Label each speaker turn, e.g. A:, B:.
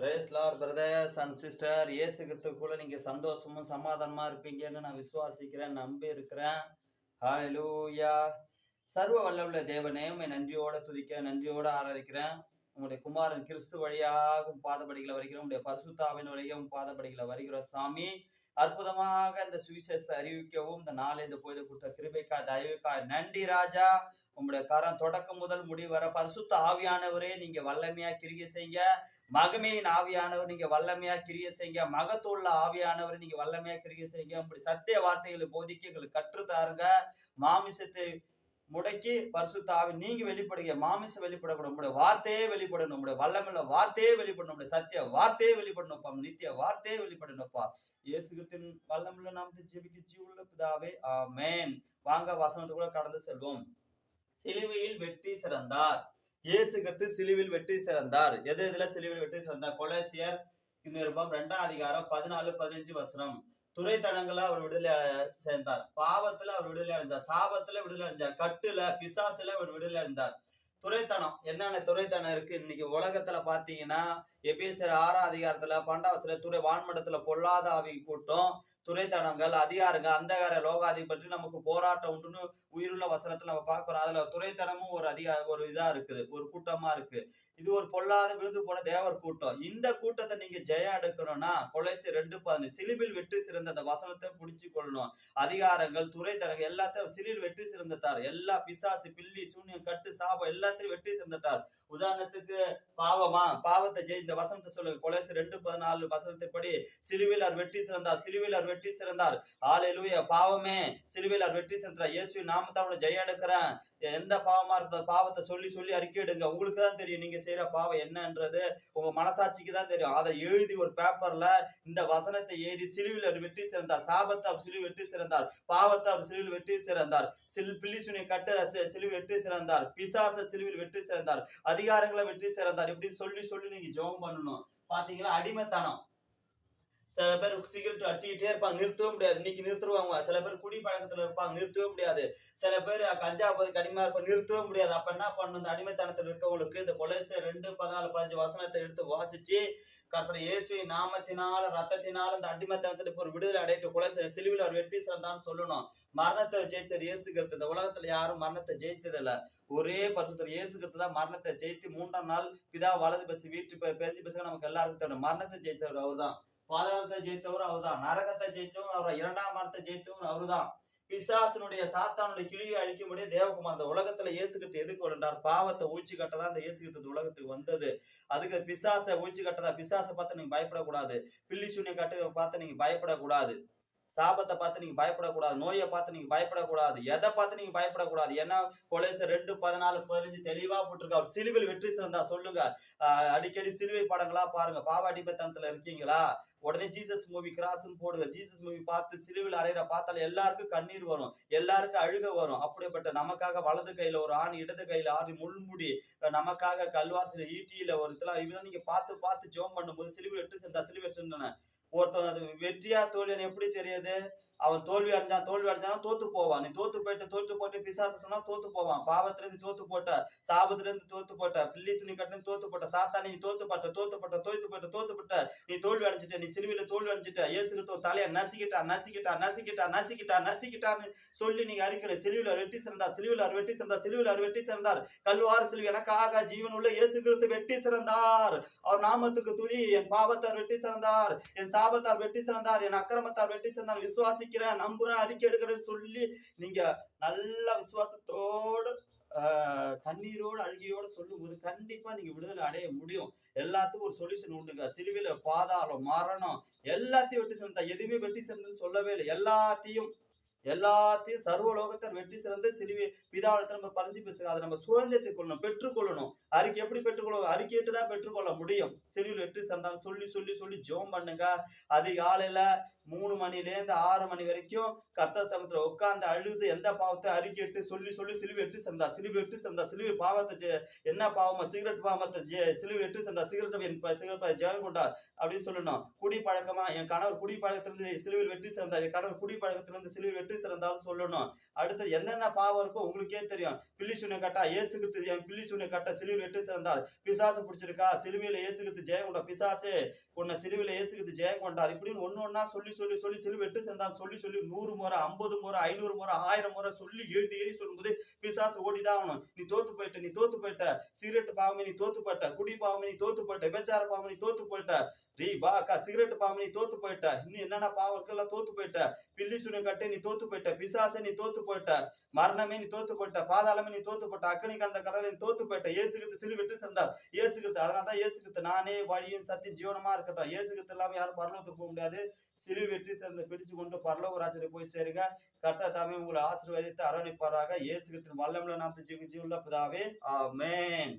A: Brace brothers and sister இயேசு கிறிஸ்துக்குள்ள நீங்க சந்தோஷமும் சமாதானமா இருப்பீங்கன்னு நான் விசுவாசிக்கிறேன் நம்பி இருக்கிறேன். ஹalleluya சர்வ வல்லவுள்ள தேவனே உண்மை நன்றியோட துதிக்கிறேன் நன்றியோட ஆராதிக்கிறேன். உங்களுடைய குமாரன் கிறிஸ்து வழியாக உம் பாதப்படிகளை வருகிறோம். உங்களுடைய பரிசுத்தாவின் வழியாக உம் பாதப்படிகளை வருகிறோம் சாமி. அற்புதமாக இந்த சுவிசேஷத்தை அறிவிக்கவும் இந்த நாளை இந்த பொழுது கொடுத்த கிருபைக்கா தயவுக்கா நன்றி ராஜா. உங்களுடைய கரம் தொடக்கம் முதல் முடிவு வர பரிசுத்த ஆவியானவரே நீங்க வல்லமையா கிரிய செய்யுங்க மகமையின் ஆவியானவர் நீங்க வல்லமையா கிரிய செய்யுங்க மகத்துள்ள ஆவியானவர் நீங்க வல்லமையா கிரிய செய்யுங்க உங்களுடைய சத்திய வார்த்தைகளை போதிக்க எங்களுக்கு கற்றுத்தாருங்க மாமிசத்தை முடக்கி பரிசுத்த ஆவி நீங்க வெளிப்படுங்க. மாமிசம் வெளிப்படக்கூடாது உங்களுடைய வார்த்தையே வெளிப்படணும். உங்களுடைய வல்லமில்ல வார்த்தையே வெளிப்படணும். உங்களுடைய சத்திய வார்த்தையே வெளிப்படணும்ப்பா நித்திய வார்த்தையே வெளிப்படணும்ப்பா இயேசுகத்தின் வல்லமில்ல நாம் ஜெபிக்க ஜீவுள்ள பிதாவே ஆமென். வாங்க வசனத்துக்குள்ள கடந்து செல்வோம். சிலுவையில் வெற்றி சிறந்தார். இயேசு கிறிஸ்து சிலுவில் வெற்றி சிறந்தார். எது இதுல சிலுவில் வெற்றி சிறந்தார்? கொலேசியர் நிருபம் ரெண்டாம் அதிகாரம் பதினாலு பதினஞ்சு வசனம். துறைத்தனங்கள அவர் விடுதலை சேர்ந்தார். பாவத்துல அவர் விடுதலை அடைந்தார். சாபத்துல விடுதலை அடைந்தார். கட்டுல பிசாசுல அவர் விடுதலை அடைந்தார். துறைத்தனம். என்னென்ன துறைத்தனம் இருக்கு? இன்னைக்கு உலகத்துல பாத்தீங்கன்னா எபேசியர் ஆறாம் அதிகாரத்துல பண்டாவசில துறை வான்மடத்துல பொல்லாத ஆவி கூட்டம் துறைத்தனங்கள் அதிகாரங்கள் அந்தகார லோகாதி பற்றி நமக்கு போராட்டம் உண்டுன்னு உயிருள்ள வசனத்துல நம்ம பார்க்கிறோம். அதுல துறைத்தனமும் ஒரு அதிகா ஒரு இதா இருக்குது ஒரு கூட்டமா இருக்கு. இது ஒரு பொல்லாத விழுந்து போன தேவர் கூட்டம். இந்த கூட்டத்தை நீங்க ஜெயம் எடுக்கணும்னா கொலைசி ரெண்டு பதினஞ்சு சிலுவில் வெற்றி சிறந்த அந்த வசனத்தை புடிச்சு கொள்ளணும் அதிகாரங்கள் துறைத்தனங்கள் எல்லாத்தையும் சிலில் வெற்றி சிறந்துட்டார் எல்லா பிசாசு பில்லி சூன்யம் கட்டு சாபம் எல்லாத்தையும் வெற்றி சிறந்துட்டார் உதாரணத்துக்கு பாவமா பாவத்தை ஜெய் இந்த வசனத்தை சொல்லுங்க. கொலைசி ரெண்டு பதினாலு வசனத்தை படி சிலுவில் அவர் வெற்றி சிறந்தார். சிலுவில் அவர் வெற்றி சிறந்தார். ஆலையிலுய பாவமே சிலுவையில் அவர் வெற்றி சிறந்தார். இயேசு நாமத்தாவோட ஜெயம் எடுக்கிறேன் எந்த பாவமா இருக்கிற பாவத்தை சொல்லி சொல்லி அறிக்கையிடுங்க உங்களுக்கு தான் தெரியும் நீங்க செய்யற பாவம் என்னன்றது. உங்க மனசாட்சிக்கு தான் தெரியும். அதை எழுதி ஒரு பேப்பர்ல இந்த வசனத்தை எழுதி சிலுவில் அவர் வெற்றி சிறந்தார். சாபத்தை அவர் சிலுவில் வெற்றி சிறந்தார். பாவத்தை அவர் சிலுவில் வெற்றி சிறந்தார். சில் பில்லிசுனை கட்ட சி- சிலுவில் வெற்றி சிறந்தார். பிசாச சிலுவில் வெற்றி சிறந்தார். அதிகாரங்களை வெற்றி சிறந்தார். இப்படி சொல்லி சொல்லி நீங்க ஜெபம் பண்ணணும். பாத்தீங்களா? அடிமைத்தனம். சில பேர் சிகரெட் அடிச்சுக்கிட்டே இருப்பாங்க. நிறுத்தவே முடியாது. இன்னைக்கு நிறுத்துருவாங்க. சில பேர் குடி பழக்கத்துல இருப்பாங்க. நிறுத்தவே முடியாது. சில பேர் கஞ்சா போதைக்கு அடிமையா இருப்பாங்க. நிறுத்தவே முடியாது. அப்ப என்ன பண்ணணும்? இந்த அடிமைத்தனத்தில் இருக்கவங்களுக்கு இந்த கொலைசு ரெண்டு பதினாலு பதினஞ்சு வசனத்தை எடுத்து வாசிச்சு கர்த்தர் இயேசுவின் நாமத்தினால ரத்தத்தினால இந்த அடிமைத்தனத்துல இப்போ ஒரு விடுதலை அடையிட்டு கொலை சிலுவில் அவர் வெற்றி சிறந்தான்னு சொல்லணும். மரணத்தை ஜெயித்தர் இயேசுகிறது இந்த உலகத்துல யாரும் மரணத்தை ஜெயித்ததில்லை. ஒரே பரிசுத்தர் இயேசுகிறது தான் மரணத்தை ஜெயித்து மூன்றாம் நாள் பிதா வலது பஸ் வீட்டு பெருஞ்சு பசங்க நமக்கு எல்லாருக்கும் தரணும் மரணத்தை ஜெயித்தவர் அவர்தான். பாதாளத்தை ஜெயித்தவர் அவர்தான். நரகத்தை ஜெயித்தவர் அவர்? இரண்டாம் மரத்தை ஜெயித்தவர் அவர்தான். பிசாசனுடைய சாத்தானுடைய கிளியை அழிக்கும்படியே தேவகுமார் அந்த உலகத்துல இயேசுகிட்டு எதுக்கு வருண்டார் பாவத்தை ஊழ்ச்சி கட்டதான் இந்த இயேசுகிட்டு உலகத்துக்கு வந்தது. அதுக்கு பிசாசை ஊழ்ச்சி கட்டதா? பிசாசை பார்த்து நீங்க பயப்படக்கூடாது. பில்லி சூனிய கட்டு பார்த்து நீங்க பயப்படக்கூடாது. சாபத்தை பார்த்து நீங்க பயப்படக்கூடாது நோயை பார்த்து நீங்க பயப்படக்கூடாது எதை பார்த்து நீங்க பயப்படக்கூடாது? ஏன்னா கொலைச ரெண்டு பதினாலு பதினஞ்சு தெளிவா போட்டிருக்கா. அவர் சிலுவில் வெற்றி சிறந்தா சொல்லுங்க. அடிக்கடி சிலுவை படங்களா பாருங்க. பாவ அடிபத்தனத்துல இருக்கீங்களா? உடனே ஜீசஸ் மூவி கிராஸ்ன்னு போடுங்க. ஜீசஸ் மூவி பார்த்து சிலுவில் அறையிற பார்த்தால எல்லாருக்கும் கண்ணீர் வரும். எல்லாருக்கும் அழுக வரும். அப்படிப்பட்ட நமக்காக வலது கையில ஒரு ஆணி இடது கையில ஆணி முள்முடி நமக்காக கல்வார்சில ஈட்டியில ஒரு இதெல்லாம் நீங்க பார்த்து பார்த்து ஜோம் பண்ணும்போது சிலுவில் வெற்றி செஞ்சா சிலுவை செஞ்சன ஒருத்தன் அது வெற்றியா தோல்வியான்னு எப்படி தெரியுது? அவன் தோல்வி அடைஞ்சான் தோல்வி அடைஞ்சான் தோத்து போவான். நீ தோத்து போயிட்டு தோத்து போட்டு பிசாசு சொன்னா தோத்து போவான். பாவத்துல இருந்து தோத்து போட்ட சாபத்துல இருந்து தோத்து போட்ட பில்லி சுனி கட்டு தோத்து போட்ட சாத்தா நீ தோத்து பட்ட தோத்து பட்ட தோத்து போட்ட தோத்து பட்ட நீ தோல்வி அடைஞ்சிட்ட நீ சிலுவையில தோல்வி அடைஞ்சிட்ட ஏசுகிட்ட தலைய நசிக்கிட்டா நசிக்கிட்டா நசிக்கிட்டா நசிக்கிட்டா நசிக்கிட்டான்னு சொல்லி நீங்க அறிக்கை சிலுவையில வெட்டி சிறந்தார் சிலுவையில அவர் வெட்டி சிறந்தார் சிலுவையில அவர் வெட்டி சிறந்தார். கல்வாறு சிலுவை எனக்காக ஜீவன் உள்ள இயேசு கிறிஸ்து வெட்டி சிறந்தார். அவர் நாமத்துக்கு துதி என் பாவத்தார் வெட்டி சிறந்தார் என் சாபத்தார் வெட்டி சிறந்தார் என் அக்கிரமத்தார் வெட்டி சிறந்தார் விசுவாசிக்கிறேன் நம்புறேன் அறிக்கை எடுக்கிறேன்னு சொல்லி நீங்க நல்ல விசுவாசத்தோடு கண்ணீரோடு அழுகியோடு சொல்லும்போது கண்டிப்பா நீங்க விடுதலை அடைய முடியும். எல்லாத்துக்கும் ஒரு சொல்யூஷன் உண்டுங்க. சிறுவில் பாதாளம் மரணம் எல்லாத்தையும் வெட்டி சேர்ந்தா எதுவுமே வெட்டி சிறந்ததுன்னு சொல்லவே இல்லை. எல்லாத்தையும் எல்லாத்தையும் சர்வலோகத்தர் வெற்றி சிறந்து சிறுவி பிதாவிடத்தை நம்ம பறிஞ்சு பேசுங்க. அதை நம்ம சுதந்திரத்தை கொள்ளணும் பெற்றுக்கொள்ளணும். அறிக்கை எப்படி பெற்றுக்கொள்ள அறிக்கையிட்டு தான் பெற்றுக்கொள்ள முடியும். சிறுவில் வெற்றி சிறந்தாலும் சொல்லி சொல்லி சொல்லி ஜோம் பண்ணுங்க. அதிகாலையில மூணு மணிலேருந்து ஆறு மணி வரைக்கும் கர்த்த சமத்துல உட்காந்து அழுது எந்த பாவத்தை அறிக்கையிட்டு சொல்லி சொல்லி சிலுவை வெற்றி சிறந்தா? சிலுவை வெற்றி சிறந்தா? சிலுவை பாவத்தை என்ன பாவமா? சிகரெட் பாவத்தை ஜெ- சிலுவை வெற்றி சிறந்தா? சிகரெட் என் சிகரெட் ஜெயம் கொண்டார் அப்படின்னு சொல்லணும். குடி பழக்கமா என் கணவர் குடி பழக்கத்திலிருந்து சிலுவையில் வெற்றி சிறந்தார். என் கணவர் குடி பழக்கத்திலிருந்து சிலுவை வெற்றி வெற்றி சிறந்தாலும் சொல்லணும். அடுத்து என்னென்ன பாவம் இருக்கோ உங்களுக்கே தெரியும். பில்லி சுனை கட்டா ஏசுகிறது தெரியும் என் பில்லி சுனை கட்ட சிலுவில் வெற்றி சிறந்தால் பிசாசு பிடிச்சிருக்கா? சிலுவையில ஏசுகிறது ஜெயம் கொண்டா பிசாசு. உன்னை சிலுவையில ஏசுகிறது ஜெயம் கொண்டார். இப்படின்னு ஒன்று ஒன்றா சொல்லி சொல்லி சொல்லி சிலுவை வெற்றி சிறந்தால் சொல்லி சொல்லி நூறு முறை ஐம்பது முறை ஐநூறு முறை ஆயிரம் முறை சொல்லி எழுதி எழுதி சொல்லும்போது பிசாசு ஓடிதான் ஆகணும். நீ தோத்து போயிட்ட நீ தோத்து போயிட்ட. சிகரெட் பாவமே நீ தோத்து போயிட்ட குடி பாவமே நீ தோத்து போயிட்ட விபச்சார பாவமே நீ தோத்து போயிட்ட ரீ பா அக்கா சிகரெட் பாம்பு நீ தோத்து போயிட்ட. இன்னும் என்னென்ன பாவக்கெல்லாம் தோத்து போயிட்ட. பில்லி சுனை கட்டை நீ தோத்து போயிட்ட. பிசாசை நீ தோத்து போயிட்ட. மரணமே நீ தோத்து போயிட்ட. பாதாளமே நீ தோத்து போட்ட அக்கனி கந்த கடலை நீ தோத்து போயிட்ட. ஏசுகிறது சிலுவிட்டு விட்டு ஏசுகிறது அதனால தான் ஏசுகிறது நானே வழியும் சத்தியம் ஜீவனமா இருக்கட்டும். ஏசுகிறது இல்லாம யாரும் பரலோகத்துக்கு போக முடியாது. சிறு வெற்றி சேர்ந்து பிடிச்சு கொண்டு பரலோக ராஜரை போய் சேருங்க. கர்த்தா தாமே உங்களை ஆசீர்வதித்து அரவணைப்பாராக. இயேசுகிட்டு வல்லமுள்ள நாமத்து ஜீவ ஜீவுள்ள பிதாவே ஆமேன்.